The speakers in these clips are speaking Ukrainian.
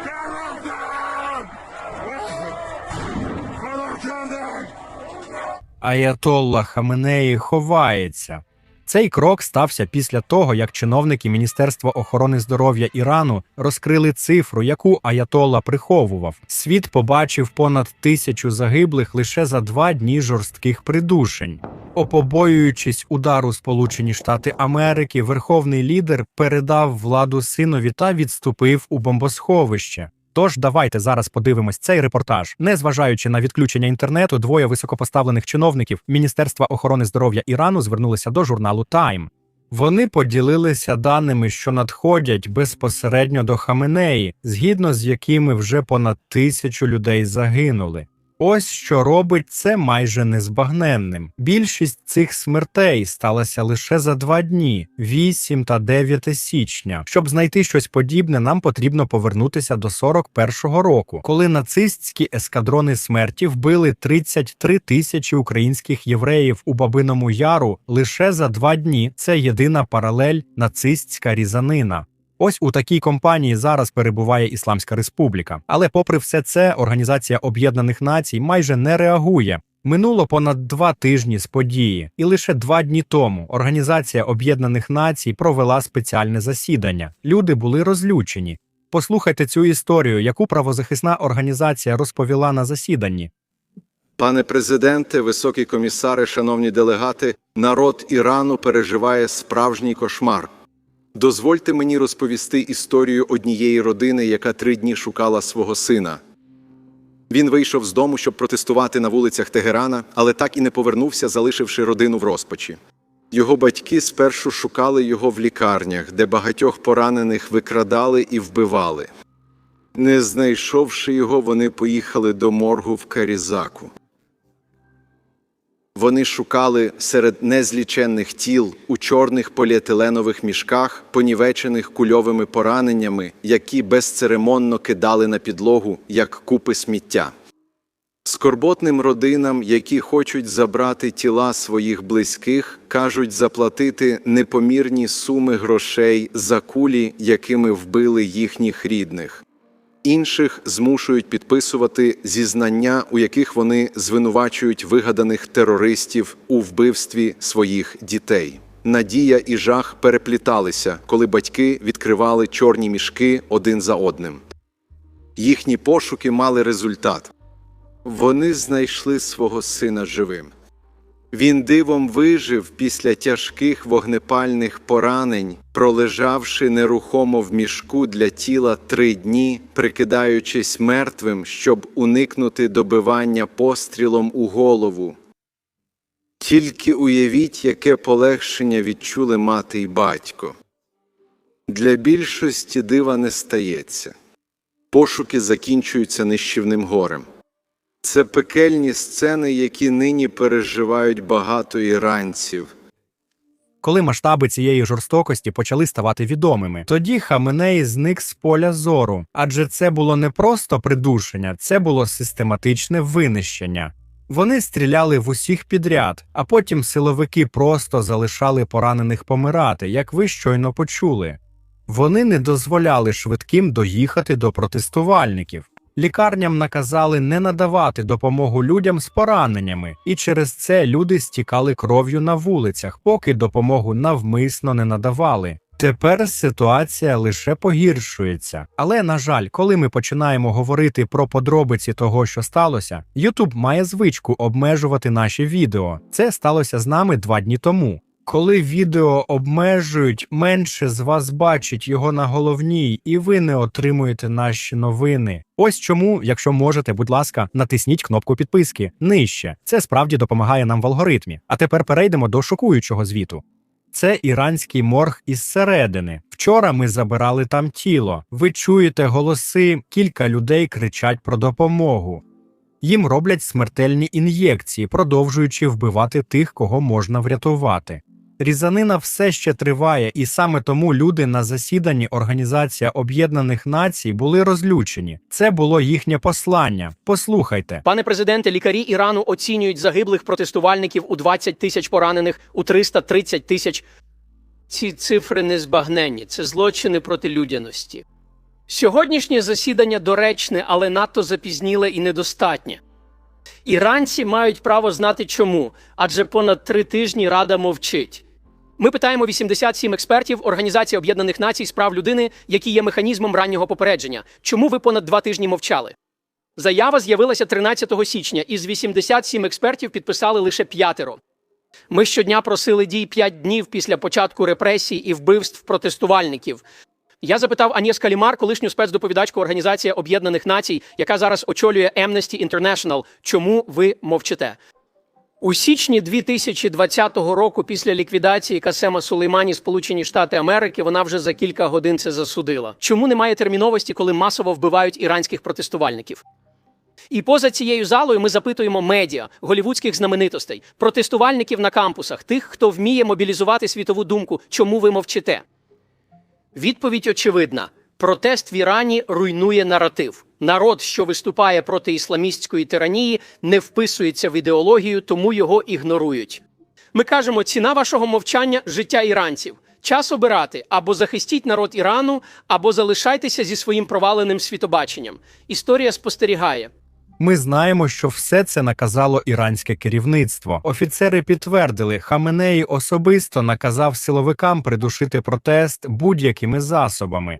Террордан! Аятолла Хаменеї ховається. Цей крок стався після того, як чиновники Міністерства охорони здоров'я Ірану розкрили цифру, яку Аятолла приховував. Світ побачив понад тисячу загиблих лише за два дні жорстких придушень. Опобоюючись удару Сполучені Штати Америки, верховний лідер передав владу синові та відступив у бомбосховище. Тож давайте зараз подивимось цей репортаж. Незважаючи на відключення інтернету, двоє високопоставлених чиновників Міністерства охорони здоров'я Ірану звернулися до журналу Time. Вони поділилися даними, що надходять безпосередньо до Хаменеї, згідно з якими вже понад тисячу людей загинули. Ось що робить це майже незбагненним. Більшість цих смертей сталася лише за два дні 8 та 9 січня. Щоб знайти щось подібне, нам потрібно повернутися до 41-го року, коли нацистські ескадрони смерті вбили 33 тисячі українських євреїв у Бабиному Яру лише за два дні. Це єдина паралель нацистська різанина. Ось у такій компанії зараз перебуває Ісламська Республіка. Але, попри все це, Організація Об'єднаних Націй майже не реагує. Минуло понад два тижні з події, і лише два дні тому Організація Об'єднаних Націй провела спеціальне засідання. Люди були розлючені. Послухайте цю історію, яку правозахисна організація розповіла на засіданні. Пане президенте, високі комісари, шановні делегати, народ Ірану переживає справжній кошмар. Дозвольте мені розповісти історію однієї родини, яка три дні шукала свого сина. Він вийшов з дому, щоб протестувати на вулицях Тегерана, але так і не повернувся, залишивши родину в розпачі. Його батьки спершу шукали його в лікарнях, де багатьох поранених викрадали і вбивали. Не знайшовши його, вони поїхали до моргу в Карізаку. Вони шукали серед незліченних тіл у чорних поліетиленових мішках, понівечених кульовими пораненнями, які безцеремонно кидали на підлогу, як купи сміття. Скорботним родинам, які хочуть забрати тіла своїх близьких, кажуть заплатити непомірні суми грошей за кулі, якими вбили їхніх рідних. Інших змушують підписувати зізнання, у яких вони звинувачують вигаданих терористів у вбивстві своїх дітей. Надія і жах перепліталися, коли батьки відкривали чорні мішки один за одним. Їхні пошуки мали результат. Вони знайшли свого сина живим. Він дивом вижив після тяжких вогнепальних поранень, пролежавши нерухомо в мішку для тіла три дні, прикидаючись мертвим, щоб уникнути добивання пострілом у голову. Тільки уявіть, яке полегшення відчули мати й батько. Для більшості дива не стається. Пошуки закінчуються нищівним горем. Це пекельні сцени, які нині переживають багато іранців. Коли масштаби цієї жорстокості почали ставати відомими, тоді Хаменей зник з поля зору, адже це було не просто придушення, це було систематичне винищення. Вони стріляли в усіх підряд, а потім силовики просто залишали поранених помирати, як ви щойно почули. Вони не дозволяли швидким доїхати до протестувальників. Лікарням наказали не надавати допомогу людям з пораненнями, і через це люди стікали кров'ю на вулицях, поки допомогу навмисно не надавали. Тепер ситуація лише погіршується. Але, на жаль, коли ми починаємо говорити про подробиці того, що сталося, YouTube має звичку обмежувати наші відео. Це сталося з нами два дні тому. Коли відео обмежують, менше з вас бачить його на головній, і ви не отримуєте наші новини. Ось чому, якщо можете, будь ласка, натисніть кнопку підписки нижче. Це справді допомагає нам в алгоритмі. А тепер перейдемо до шокуючого звіту. Це іранський морг із середини. Вчора ми забирали там тіло. Ви чуєте голоси, кілька людей кричать про допомогу. Їм роблять смертельні ін'єкції, продовжуючи вбивати тих, кого можна врятувати. Різанина все ще триває, і саме тому люди на засіданні Організація Об'єднаних Націй були розлючені. Це було їхнє послання. Послухайте. Пане президенте, лікарі Ірану оцінюють загиблих протестувальників у 20 тисяч поранених, у 330 тисяч. Ці цифри незбагненні. Це злочини проти людяності. Сьогоднішнє засідання доречне, але надто запізніле і недостатнє. Іранці мають право знати чому, адже понад три тижні Рада мовчить. Ми питаємо 87 експертів Організації Об'єднаних Націй з прав людини, які є механізмом раннього попередження. Чому ви понад два тижні мовчали? Заява з'явилася 13 січня, із 87 експертів підписали лише п'ятеро. Ми щодня просили дій 5 днів після початку репресій і вбивств протестувальників. Я запитав Анєс Калімар, колишню спецдоповідачку Організації Об'єднаних Націй, яка зараз очолює Amnesty International, чому ви мовчите? У січні 2020 року, після ліквідації Касема Сулеймані, Сполучені Штати Америки, вона вже за кілька годин це засудила. Чому немає терміновості, коли масово вбивають іранських протестувальників? І поза цією залою ми запитуємо медіа, голівудських знаменитостей, протестувальників на кампусах, тих, хто вміє мобілізувати світову думку, чому ви мовчите. Відповідь очевидна: протест в Ірані руйнує наратив. Народ, що виступає проти ісламістської тиранії, не вписується в ідеологію, тому його ігнорують. Ми кажемо, ціна вашого мовчання життя іранців. Час обирати або захистіть народ Ірану, або залишайтеся зі своїм проваленим світобаченням. Історія спостерігає. Ми знаємо, що все це наказало іранське керівництво. Офіцери підтвердили, Хаменеї особисто наказав силовикам придушити протест будь-якими засобами.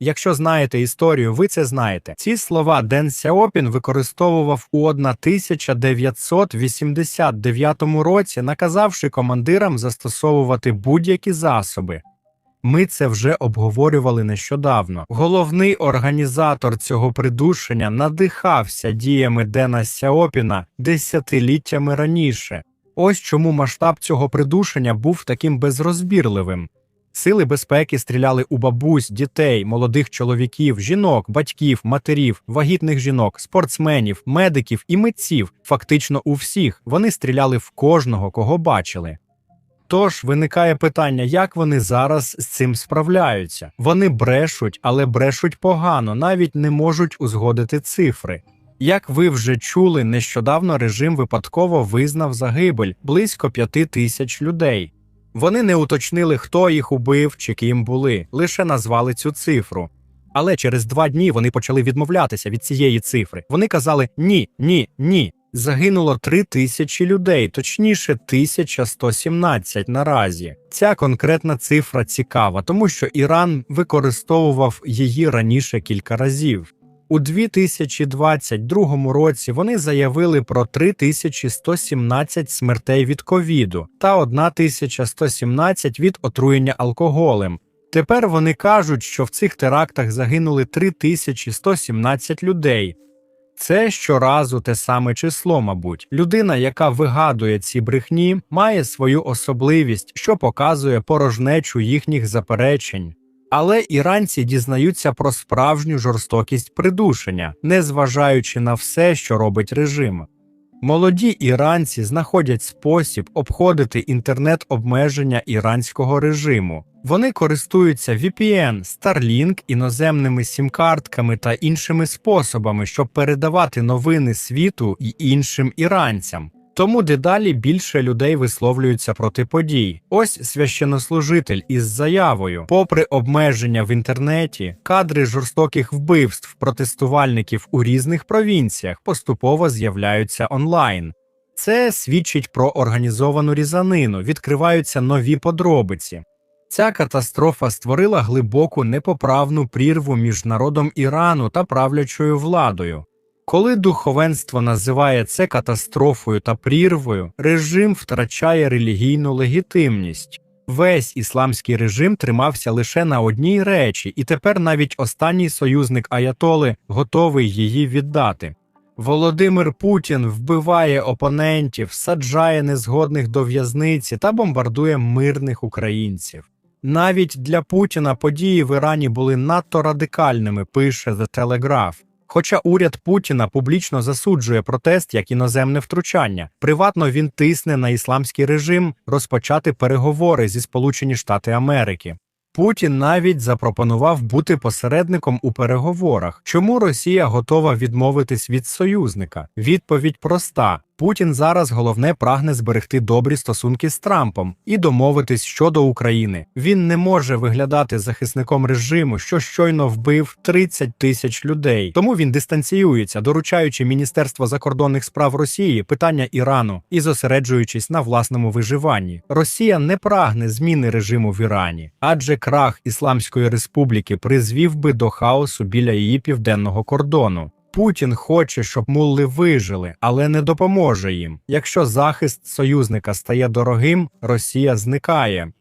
Якщо знаєте історію, ви це знаєте. Ці слова Ден Сяопін використовував у 1989 році, наказавши командирам застосовувати будь-які засоби. Ми це вже обговорювали нещодавно. Головний організатор цього придушення надихався діями Дена Сяопіна десятиліттями раніше. Ось чому масштаб цього придушення був таким безрозбірливим. Сили безпеки стріляли у бабусь, дітей, молодих чоловіків, жінок, батьків, матерів, вагітних жінок, спортсменів, медиків і митців. Фактично у всіх вони стріляли в кожного, кого бачили. Тож виникає питання, як вони зараз з цим справляються. Вони брешуть, але брешуть погано, навіть не можуть узгодити цифри. Як ви вже чули, нещодавно режим випадково визнав загибель близько п'яти тисяч людей. Вони не уточнили, хто їх убив чи ким були, лише назвали цю цифру. Але через два дні вони почали відмовлятися від цієї цифри. Вони казали ні, ні, ні. Загинуло три тисячі людей, точніше, 1117 наразі. Ця конкретна цифра цікава, тому що Іран використовував її раніше кілька разів. У 2022 році вони заявили про 3117 смертей від ковіду та 1117 від отруєння алкоголем. Тепер вони кажуть, що в цих терактах загинули 3117 людей. Це щоразу те саме число, мабуть. Людина, яка вигадує ці брехні, має свою особливість, що показує порожнечу їхніх заперечень. Але іранці дізнаються про справжню жорстокість придушення, незважаючи на все, що робить режим. Молоді іранці знаходять спосіб обходити інтернет-обмеження іранського режиму. Вони користуються VPN, Starlink, іноземними сім-картками та іншими способами, щоб передавати новини світу і іншим іранцям. Тому дедалі більше людей висловлюються проти подій. Ось священнослужитель із заявою, попри обмеження в інтернеті, кадри жорстоких вбивств протестувальників у різних провінціях поступово з'являються онлайн. Це свідчить про організовану різанину, відкриваються нові подробиці. Ця катастрофа створила глибоку непоправну прірву між народом Ірану та правлячою владою. Коли духовенство називає це катастрофою та прірвою, режим втрачає релігійну легітимність. Весь ісламський режим тримався лише на одній речі, і тепер навіть останній союзник Аятоли готовий її віддати. Володимир Путін вбиває опонентів, саджає незгодних до в'язниці та бомбардує мирних українців. Навіть для Путіна події в Ірані були надто радикальними, пише The Telegraph. Хоча уряд Путіна публічно засуджує протест як іноземне втручання, приватно він тисне на ісламський режим розпочати переговори зі Сполучені Штати Америки. Путін навіть запропонував бути посередником у переговорах. Чому Росія готова відмовитись від союзника? Відповідь проста: Путін зараз головне прагне зберегти добрі стосунки з Трампом і домовитись щодо України. Він не може виглядати захисником режиму, що щойно вбив 30 тисяч людей. Тому він дистанціюється, доручаючи Міністерство закордонних справ Росії питання Ірану і зосереджуючись на власному виживанні. Росія не прагне зміни режиму в Ірані, адже крах Ісламської республіки призвів би до хаосу біля її південного кордону. Путін хоче, щоб мулли вижили, але не допоможе їм. Якщо захист союзника стає дорогим, Росія зникає.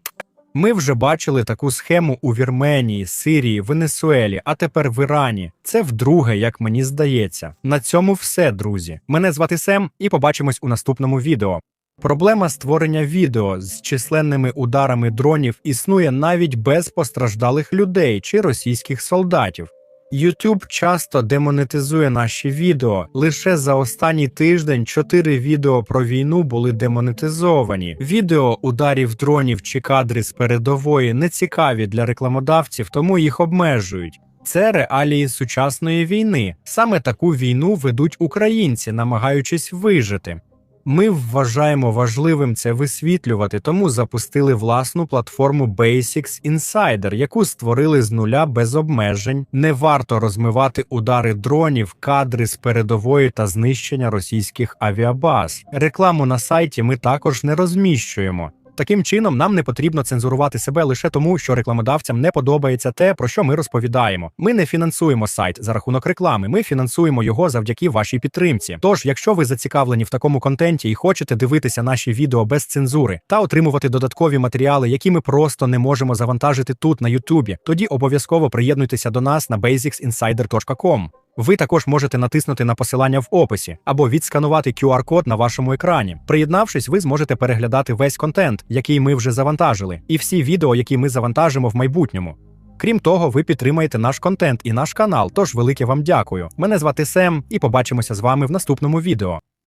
Ми вже бачили таку схему у Вірменії, Сирії, Венесуелі, а тепер в Ірані. Це вдруге, як мені здається. На цьому все, друзі. Мене звати Сем, і побачимось у наступному відео. Проблема створення відео з численними ударами дронів існує навіть без постраждалих людей чи російських солдатів. YouTube часто демонетизує наші відео. Лише за останній тиждень чотири відео про війну були демонетизовані. Відео ударів дронів чи кадри з передової не цікаві для рекламодавців, тому їх обмежують. Це реалії сучасної війни. Саме таку війну ведуть українці, намагаючись вижити. Ми вважаємо важливим це висвітлювати, тому запустили власну платформу Basics Insider, яку створили з нуля без обмежень. Не варто розмивати удари дронів, кадри з передової та знищення російських авіабаз. Рекламу на сайті ми також не розміщуємо. Таким чином, нам не потрібно цензурувати себе лише тому, що рекламодавцям не подобається те, про що ми розповідаємо. Ми не фінансуємо сайт за рахунок реклами. Ми фінансуємо його завдяки вашій підтримці. Тож, якщо ви зацікавлені в такому контенті і хочете дивитися наші відео без цензури та отримувати додаткові матеріали, які ми просто не можемо завантажити тут на Ютубі, тоді обов'язково приєднуйтеся до нас на basicsinsider.com. Ви також можете натиснути на посилання в описі або відсканувати QR-код на вашому екрані. Приєднавшись, ви зможете переглядати весь контент, який ми вже завантажили, і всі відео, які ми завантажимо в майбутньому. Крім того, ви підтримаєте наш контент і наш канал. Тож велике вам дякую. Мене звати Сем, і побачимося з вами в наступному відео.